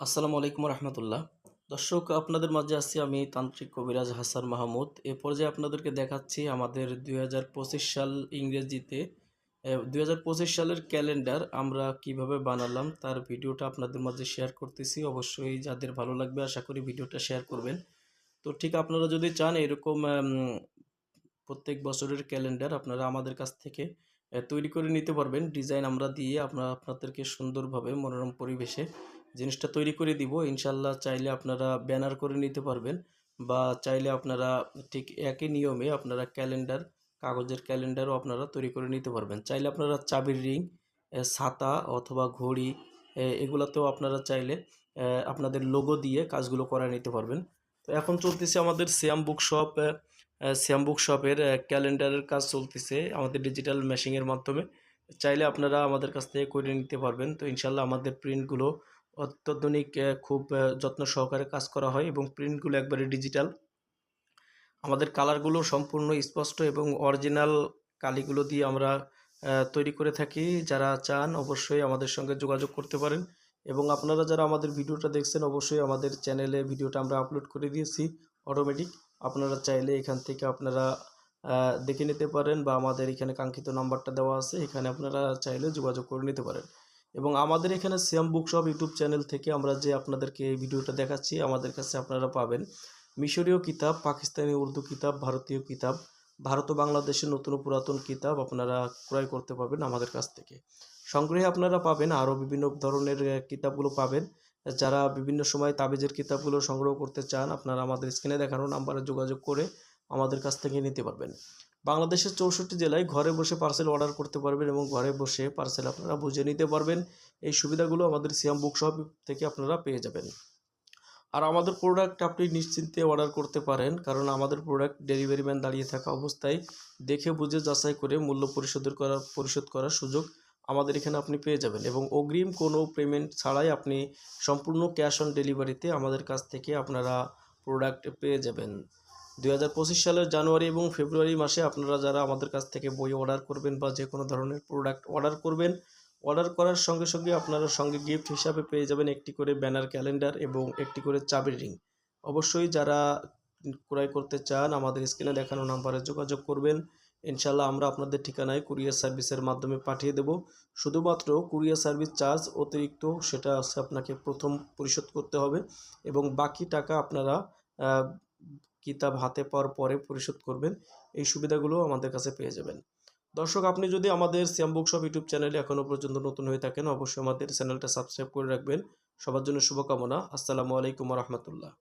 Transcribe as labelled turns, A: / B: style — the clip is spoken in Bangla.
A: আসসালামু আলাইকুম রহমতুল্লাহ। দর্শক, আপনাদের মাঝে আছি আমি তান্ত্রিক কবিরাজ হাসান মাহমুদ। এ পর্যায়ে আপনাদেরকে দেখাচ্ছি আমাদের দুই হাজার পঁচিশ সাল ইংরেজিতে দুই হাজার পঁচিশ সালের ক্যালেন্ডার আমরা কীভাবে বানালাম তার ভিডিওটা আপনাদের মাঝে শেয়ার করতেছি। অবশ্যই যাদের ভালো লাগবে আশা করি ভিডিওটা শেয়ার করবেন। তো ঠিক আপনারা যদি চান এরকম প্রত্যেক বছরের ক্যালেন্ডার আপনারা আমাদের কাছ থেকে তৈরি করে নিতে পারবেন। ডিজাইন আমরা দিয়ে আপনারা, আপনাদেরকে সুন্দরভাবে মনোরম পরিবেশে জিনিসটা তৈরি করে দিব। ইনশাল্লাহ চাইলে আপনারা ব্যানার করে নিতে পারবেন বা চাইলে আপনারা ঠিক একই নিয়মে আপনারা ক্যালেন্ডার, কাগজের ক্যালেন্ডারও আপনারা তৈরি করে নিতে পারবেন। চাইলে আপনারা চাবির রিং ছাতা অথবা ঘড়ি এগুলাতেও আপনারা চাইলে আপনাদের লোগো দিয়ে কাজগুলো করা নিতে পারবেন। তো এখন চলতেছে আমাদের শ্যাম বুক শপ শ্যাম বুক শপের ক্যালেন্ডারের কাজ চলতেছে আমাদের ডিজিটাল মেশিংয়ের মাধ্যমে। চাইলে আপনারা আমাদের কাছ থেকে করে নিতে পারবেন। তো ইনশাল্লাহ আমাদের প্রিন্টগুলো অত্যাধুনিক খুব যত্ন সহকারে কাজ করা হয় এবং প্রিন্টগুলো একবারে ডিজিটাল। আমাদের কালারগুলো সম্পূর্ণ স্পষ্ট এবং অরিজিনাল কালিগুলো দিয়ে আমরা তৈরি করে থাকি। যারা চান অবশ্যই আমাদের সঙ্গে যোগাযোগ করতে পারেন এবং আপনারা যারা আমাদের ভিডিওটা দেখছেন অবশ্যই আমাদের চ্যানেলে ভিডিওটা আমরা আপলোড করে দিয়েছি অটোমেটিক। আপনারা চাইলে এখান থেকে আপনারা দেখে নিতে পারেন বা আমাদের এখানে কাঙ্ক্ষিত নাম্বারটা দেওয়া আছে, এখানে আপনারা চাইলে যোগাযোগ করে নিতে পারেন। এবং আমাদের এখানে সিয়াম বুকশপ ইউটিউব চ্যানেল থেকে আমরা যে আপনাদেরকে এই ভিডিওটা দেখাচ্ছি, আমাদের কাছে আপনারা পাবেন মিশরীয় কিতাব, পাকিস্তানি উর্দু কিতাব, ভারতীয় কিতাব, ভারত ও বাংলাদেশের নতুন পুরাতন কিতাব আপনারা ক্রয় করতে পারবেন আমাদের কাছ থেকে। সংগ্রহে আপনারা পাবেন, আরও বিভিন্ন ধরনের কিতাবগুলো পাবেন। যারা বিভিন্ন সময় তাবিজের কিতাবগুলো সংগ্রহ করতে চান, আপনারা আমাদের স্ক্রিনে দেখানো নাম্বারে যোগাযোগ করে আমাদের কাছ থেকে নিতে পারবেন। বাংলাদেশের চৌষট্টি জেলায় ঘরে বসে পার্সেল অর্ডার করতে পারবেন এবং ঘরে বসে পার্সেল আপনারা বুঝে নিতে পারবেন। এই সুবিধাগুলো আমাদের সিয়াম বুক শপ থেকে আপনারা পেয়ে যাবেন। আর আমাদের প্রোডাক্ট আপনি নিশ্চিন্তে অর্ডার করতে পারেন, কারণ আমাদের প্রোডাক্ট ডেলিভারি ম্যান দাঁড়িয়ে থাকা অবস্থায় দেখে বুঝে যাচাই করে মূল্য পরিশোধের করার, পরিশোধ করার সুযোগ আমাদের এখানে আপনি পেয়ে যাবেন এবং অগ্রিম কোনো পেমেন্ট ছাড়াই আপনি সম্পূর্ণ ক্যাশ অন ডেলিভারিতে আমাদের কাছ থেকে আপনারা প্রোডাক্ট পেয়ে যাবেন। দুই হাজার পঁচিশ সালের জানুয়ারি এবং ফেব্রুয়ারি মাসে আপনারা যারা আমাদের কাছ থেকে বই অর্ডার করবেন বা যে কোনো ধরনের প্রোডাক্ট অর্ডার করবেন, অর্ডার করার সঙ্গে সঙ্গে আপনারা সঙ্গে গিফট হিসাবে পেয়ে যাবেন একটি করে ব্যানার ক্যালেন্ডার এবং একটি করে চাবির রিং অবশ্যই যারা ক্রয় করতে চান, আমাদের স্ক্রিনে দেখানো নাম্বারে যোগাযোগ করবেন। ইনশাল্লাহ আমরা আপনাদের ঠিকানায় কুরিয়ার সার্ভিসের মাধ্যমে পাঠিয়ে দেব। শুধুমাত্র কুরিয়ার সার্ভিস চার্জ অতিরিক্ত, সেটা আপনাকে প্রথম পরিশোধ করতে হবে এবং বাকি টাকা আপনারা কিতাব হাতে পাওয়ার পরে পরিশোধ করবেন, এই সুবিধাগুলো আমাদের কাছে পেয়ে যাবেন। দর্শক, আপনি যদি আমাদের শ্যাম বুকশপ ইউটিউব চ্যানেলে এখনও পর্যন্ত নতুন হয়ে থাকেন, অবশ্যই আমাদের চ্যানেলটা সাবস্ক্রাইব করে রাখবেন। সবার জন্য শুভকামনা। আসসালামু আলাইকুম রহমতুল্লাহ।